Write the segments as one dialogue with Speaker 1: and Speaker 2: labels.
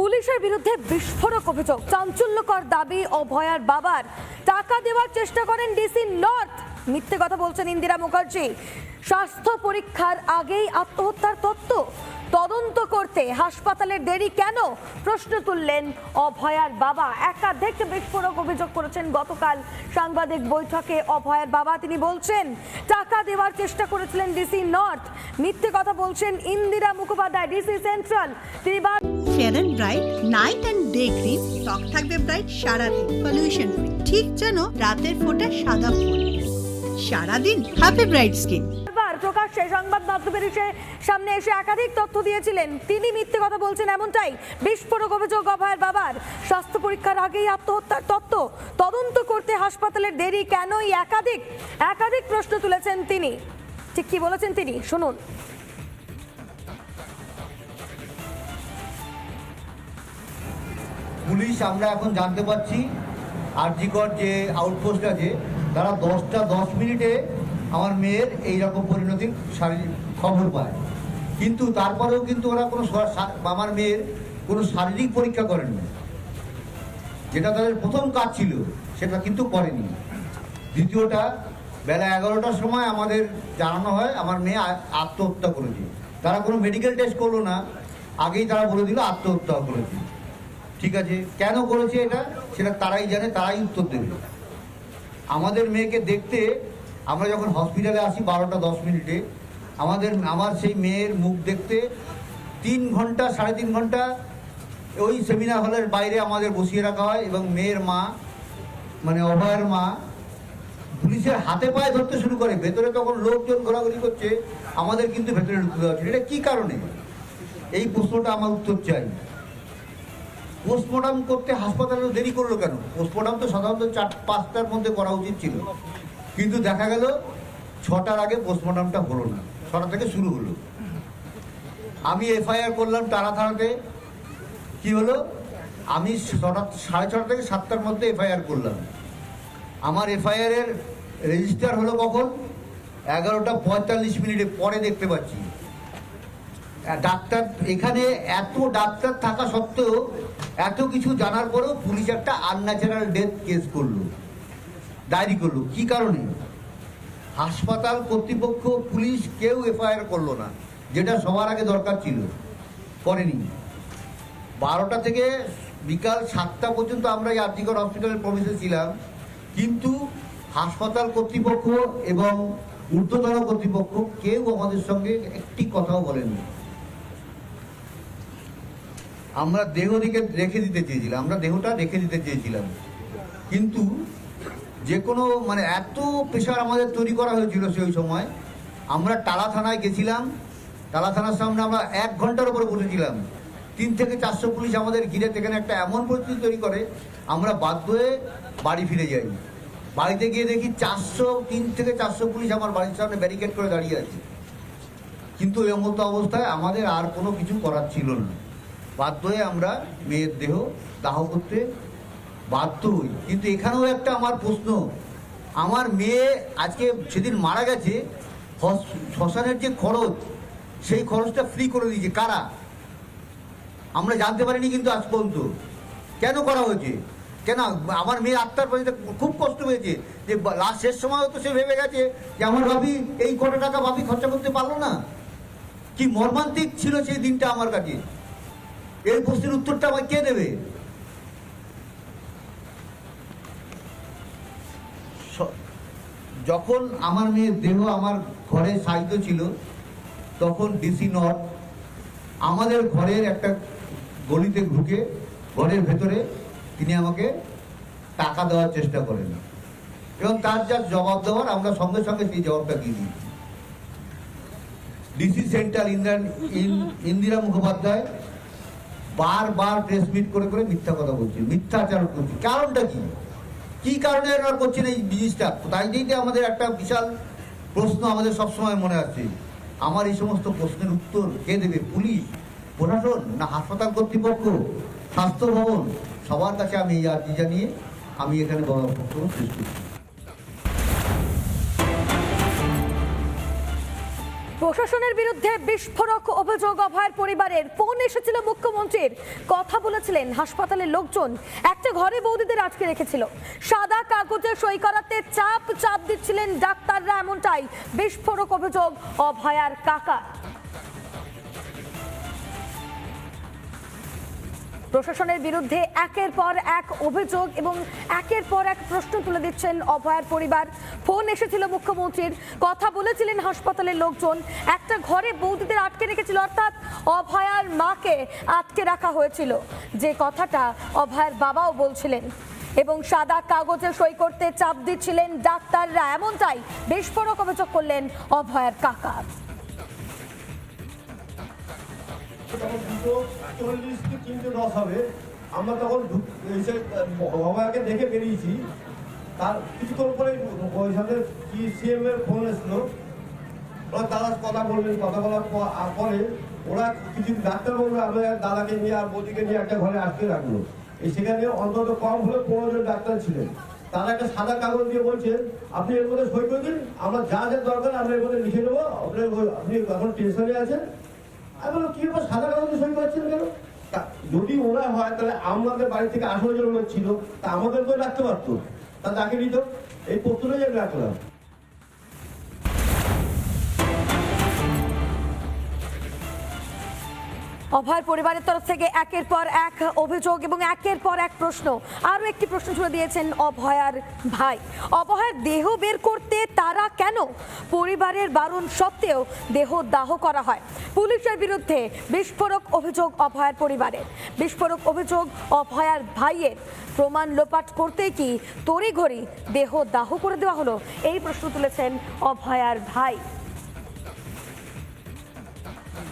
Speaker 1: পুলিশের বিরুদ্ধে বিস্ফোরক অভিযোগ। চাঞ্চল্যকর দাবি ও ভয়ার বাবার। টাকা দেওয়ার চেষ্টা করেন ডিসি নর্থ। মিথ্যে কথা বলছেন ইন্দিরা মুখার্জি। স্বাস্থ্য পরীক্ষার আগেই আত্মহত্যার তত্ত্ব। তদন্ত করতে হাসপাতালের দেরি কেন? প্রশ্ন তুললেন অভয়ার বাবা। একাধিক বিস্ফোরক অভিযোগ করেছেন গতকাল সাংবাদিক বৈঠকে অভয়ার বাবা। তিনি বলছেন, টাকা দেওয়ার চেষ্টা করেছিলেন ডিসি নর্থ। মিথ্যে কথা বলছেন ইন্দিরা মুখোপাধ্যায়, ডিসি সেন্ট্রাল। তিনি
Speaker 2: fair bright, night and day cream থাকবে ব্রাইট, সারাদিন পলিউশন ঠিক যেন রাতের ফোঁটা সাদা ফুল সারাদিন হ্যাপি ব্রাইট স্কিন
Speaker 1: বারবার প্রকাশ্যে সংবাদ মাধ্যমের সামনে এসে একাধিক তথ্য দিয়েছিলেন। তিনি মিথ্যে কথা বলছেন এমনটাই। বিস্ফোরক অভিযোগ অভয়ের বাবার। স্বাস্থ্য পরীক্ষার আগেই আত্মহত্যার তত্ত্ব। তদন্ত করতে হাসপাতালের দেরি কেনই একাধিক? একাধিক প্রশ্ন তুলেছেন তিনি। ঠিক কি বলেছেন তিনি? শুনুন।
Speaker 3: পুলিশ, আমরা এখন জানতে পারছি, আরজিকর যে আউটপোস্ট আছে, তারা দশটা দশ মিনিটে আমার মেয়ের এই রকম পরিণতির শারীরিক খবর পায়। কিন্তু তারপরেও কিন্তু ওরা কোনো আমার মেয়ের কোনো শারীরিক পরীক্ষা করেনি। যেটা তাদের প্রথম কাজ ছিল, সেটা কিন্তু করেনি। দ্বিতীয়টা, বেলা এগারোটার সময় আমাদের জানানো হয়, আমার মেয়ে আত্মহত্যা করেছে। তারা কোনো মেডিকেল টেস্ট করল না, আগেই তারা বলে দিল আত্মহত্যা করেছে। ঠিক আছে, কেন করেছে এটা? সেটা তারাই জানে, তারাই উত্তর দেবে। আমাদের মেয়েকে দেখতে আমরা যখন হসপিটালে আসি বারোটা দশ মিনিটে, আমাদের, আমার সেই মেয়ের মুখ দেখতে তিন ঘণ্টা, সাড়ে তিন ঘণ্টা ওই সেমিনার হলের বাইরে আমাদের বসিয়ে রাখা হয় এবং মেয়ের মা মানে অভয়ের মা পুলিশের হাতে পায়ে ধরতে শুরু করে। ভেতরে তখন লোকজন ঘোরাঘুরি করছে, আমাদের কিন্তু ভেতরে ঢুকতে দেওয়া হচ্ছে এটা কী কারণে? এই প্রশ্নটা আমার উত্তর চাই। পোস্টমর্টম করতে হাসপাতালে দেরি করল কেন? পোস্টমর্টম তো সাধারণত চার, পাঁচটার মধ্যে করা উচিত ছিল। কিন্তু দেখা গেল ছটার আগে পোস্টমর্টমটা হলো না। ছটা থেকে শুরু হলো। আমি এফআইআর করলাম টানা থানাতে। কি হলো? আমি ছটা, সাড়ে ছটা থেকে সাতটার মধ্যে এফআইআর করলাম। আমার এফআইআর এর রেজিস্টার হলো কখন? এগারোটা পঁয়তাল্লিশ মিনিটে, পরে দেখতে পাচ্ছি। ডাক্তার, এখানে এত ডাক্তার থাকা সত্ত্বেও এত কিছু জানার পরেও পুলিশ একটা আনন্যাচারাল ডেথ কেস করল। ডায়েরি করল। কি কারণে? হাসপাতাল কর্তৃপক্ষ, পুলিশ কেউ এফআইআর করল না, যেটা সবার আগে দরকার ছিল। করেনি। বারোটা থেকে বিকাল সাতটা পর্যন্ত আমরা এই আর্থিকর হসপিটালের প্রবেশে ছিলাম, কিন্তু হাসপাতাল কর্তৃপক্ষ এবং ঊর্ধ্বতন কর্তৃপক্ষ কেউ আমাদের সঙ্গে একটি কথাও বলেননি আমরা দেহ রেখে দিতে চেয়েছিলাম, আমরা দেহটা রেখে দিতে চেয়েছিলাম। কিন্তু যে কোনো মানে এত প্রেশার আমাদের তৈরি করা হয়েছিল সেই সময়। আমরা টালা থানায় গেছিলাম। টালা থানার সামনে আমরা এক ঘণ্টার উপরে বসেছিলাম। তিন থেকে চারশো পুলিশ আমাদের ঘিরে সেখানে একটা এমন পরিস্থিতি তৈরি করে, আমরা বাধ্য হয়ে বাড়ি ফিরে যাই। বাড়িতে গিয়ে দেখি চারশো, তিন থেকে চারশো পুলিশ আমার বাড়ির সামনে ব্যারিকেড করে দাঁড়িয়ে আছে। কিন্তু এই মতো অবস্থায় আমাদের আর কোনো কিছু করার ছিল না। বাধ্য হয়ে আমরা মেয়ের দেহ দাহ করতে বাধ্য হই। কিন্তু এখানেও একটা আমার প্রশ্ন। আমার মেয়ে আজকে সেদিন মারা গেছে শ্মশানের যে খরচ, সেই খরচটা ফ্রি করে দিয়েছে। কারা? আমরা জানতে পারিনি কিন্তু আজ পর্যন্ত। কেন করা হয়েছে? কেন আমার মেয়ে আত্মার পর্যন্ত খুব কষ্ট হয়েছে যে লাস্ট শেষ সময় তো সে ভেবে গেছে যে আমার ভাবি এই কত টাকা ভাবি খরচা করতে পারল না। কি মর্মান্তিক ছিল সেই দিনটা আমার কাছে। এর প্রশ্নের উত্তরটা আমায় কে দেবে? যখন আমার মেয়ের দেহ আমার ঘরে সাহিত্য ছিল, তখন ডিসি নট আমাদের ঘরের একটা গলিতে ঢুকে ঘরের ভেতরে তিনি আমাকে টাকা দেওয়ার চেষ্টা করেন। এবং তার যা জবাব দেওয়ার, আমরা সঙ্গে সঙ্গে সেই জবাবটা দিয়ে দিই। ডিসি সেন্ট্রাল ইন্দিরা ইন্দিরা মুখোপাধ্যায় বারবার প্রেস মিট করে করে মিথ্যা কথা বলছে, মিথ্যাচার করছে। কারণটা কি? কি কারণে এরা করছেন এই জিনিসটা? তাই দিকে আমাদের একটা বিশাল প্রশ্ন আমাদের সবসময় মনে আছে। আমার এই সমস্ত প্রশ্নের উত্তর কে দেবে? পুলিশ, প্রশাসন না হাসপাতাল কর্তৃপক্ষ? স্বাস্থ্য ভবন? সবার কাছে আমি এই আর্জি জানিয়ে আমি এখানে বক্তব্য শেষ করছি।
Speaker 1: প্রশাসনের বিরুদ্ধে বিস্ফোরক অভিযোগ অভয়ের পরিবারের ফোন এসেছিল মুখ্যমন্ত্রীর। কথা বলেছিলেন হাসপাতালের লোকজন। একটা ঘরে বৌদিদের আটকে রেখেছিল। সাদা কাগজে সই করাতে চাপ চাপ দিচ্ছিলেন ডাক্তাররা এমনটাই। বিস্ফোরক অভিযোগ অভয়ার কাকা প্রশাসনের বিরুদ্ধে একের পর এক অভিযোগ এবং একের পর এক প্রশ্ন তুলে দিচ্ছেন অভয়ার পরিবার। ফোন এসেছিল মুখ্যমন্ত্রীর। কথা বলেছিলেন হাসপাতালের লোকজন। একটা ঘরে বৌদিদের আটকে রেখেছিল, অর্থাৎ অভয়ার মাকে আটকে রাখা হয়েছিল। যে কথাটা অভয়ার বাবাও বলছিলেন। এবং সাদা কাগজে সই করতে চাপ দিচ্ছিলেন ডাক্তাররা। এমনটাই বেশ বিস্ফোরক অভিযোগ করলেন অভয়ার কাকা।
Speaker 4: তখন দুটো চল্লিশ কি তিনটে দশ হবে। আমরা তখন এসে বাবাকে দেখে বেরিয়েছি। তার কিছুক্ষণ পরে ওইখানে কি সিএম এর ফোন এসলো। ওরা দাদা কথা বলবেন কথা বলার পরে ওরা কিছু ডাক্তারবাবুরা আমাদের দাদাকে নিয়ে আর বৌদিকে নিয়ে একটা ঘরে রাখল এই সেখানে অন্তত কম হলে পনেরো জন ডাক্তার ছিলেন। তারা একটা সাদা কাগজ দিয়ে বলছেন আপনি এর মধ্যে সই করে দিন, আমরা যা যা দরকার আমরা এর মধ্যে লিখে নেব। আপনি আপনি এখন টেনশনে আছেন আমি বললাম, কি ব্যাপার? সাদা কাগজে সই করছেন কেন? তা যদি ওরা হয়, তাহলে আমাদের বাড়ি থেকে আঠারো জন লোক ছিল। তা আমাদেরকেও রাখতে পারতো। তা তাকে নিত এই প্রশ্নটাই আমি রাখলাম
Speaker 1: অভয় পরিবারের তরফ থেকে একের পর এক অভিযোগ এবং একের পর এক প্রশ্ন। আরও একটি প্রশ্ন ছুড়ে দিয়েছেন অভয়ার ভাই। অভয়ার দেহ বের করতে তারা কেন? পরিবারের বারণ সত্ত্বেও দেহ দাহ করা হয়। পুলিশের বিরুদ্ধে বিস্ফোরক অভিযোগ অভয়ার পরিবারের। বিস্ফোরক অভিযোগ অভয়ার ভাইয়ের। প্রমাণ লোপাট করতে কি তড়িঘড়ি দেহ দাহ করে দেওয়া হলো? এই প্রশ্ন তুলেছেন অভয়ার ভাই।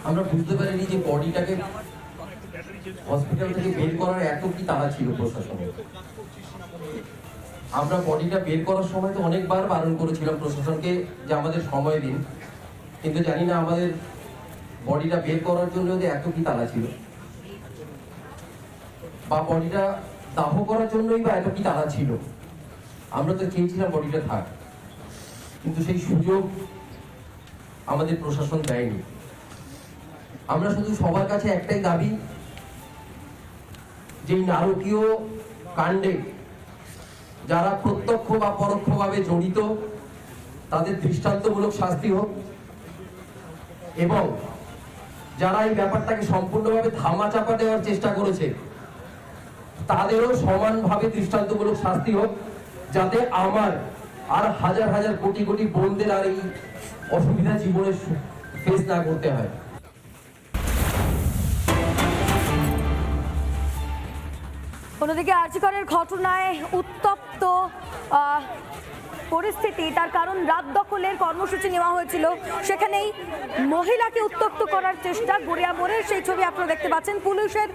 Speaker 5: আমরা বুঝতে পারিনি যে বডিটাকে হসপিটাল থেকে বের করার এত কি তাড়া ছিল প্রশাসনের। আমরা বডিটা বের করার সময় তো অনেকবার বারণ করেছিলাম প্রশাসনকে যে আমাদের সময় দিন। কিন্তু জানি না আমাদের বডিটা বের করার জন্য যে এত কি তালা ছিল। বা বডিটা দাহ করার জন্যই বা এত কি তাড়া ছিল। আমরা তো চেয়েছিলাম বডিটা থাক। কিন্তু সেই সুযোগ আমাদের প্রশাসন দেয়নি। আমরা শুধু সবার কাছে একটাই দাবি, যে নারকীয় কাণ্ডে যারা প্রত্যক্ষ বা পরোক্ষভাবে জড়িত, তাদের দৃষ্টান্তমূলক শাস্তি হোক এবং যারা এই ব্যাপারটাকে সম্পূর্ণভাবে ধামাচাপা দেওয়ার চেষ্টা করেছে, তাদেরও সমানভাবে দৃষ্টান্তমূলক শাস্তি হোক, যাতে আমার আর হাজার হাজার কোটি কোটি বোনদের আর এই অসুবিধা জীবনে ফেস না করতে হয়।
Speaker 1: অন্যদিকে আর্জিকরের ঘটনায় উত্তপ্ত পরিস্থিতি, তার কারণ রাত দখলের কর্মসূচি নেওয়া হয়েছিল। সেখানেই মহিলাকে উত্তপ্ত করার চেষ্টা গড়িয়া মোড়ে সেই ছবি আপনারা দেখতে পাচ্ছেন। পুলিশের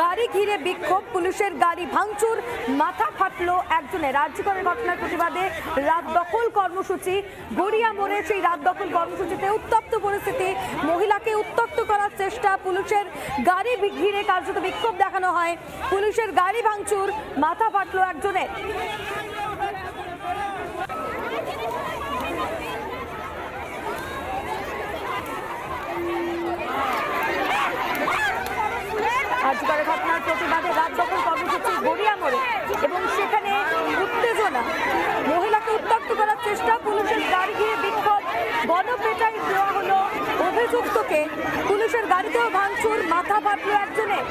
Speaker 1: গাড়ি ঘিরে বিক্ষোভ, পুলিশের গাড়ি ভাঙচুর, মাথা ফাটলো একজনের। রাজ্যকরের ঘটনার প্রতিবাদে রাত দখল কর্মসূচি গড়িয়া মোড়ে সেই রাত দখল কর্মসূচিতে উত্তপ্ত পরিস্থিতি। মহিলাকে উত্তপ্ত করার চেষ্টা, পুলিশের গাড়ি ঘিরে কার্যত বিক্ষোভ দেখানো হয়। পুলিশের গাড়ি ভাঙচুর, মাথা ফাটলো একজনের আজকের ঘটনার প্রতিবাদে রাত দখল কর্মসূচি গড়িয়া মোড়ে এবং সেখানে উত্তেজনা। মহিলাকে উত্তপ্ত করার চেষ্টা, পুলিশের গাড়ি গিয়ে বিক্ষোভ। গণপেটাই দেওয়া হলো অভিযুক্তকে। পুলিশের গাড়িতেও ভাঙচুর, মাথা ফাটলো একজনের।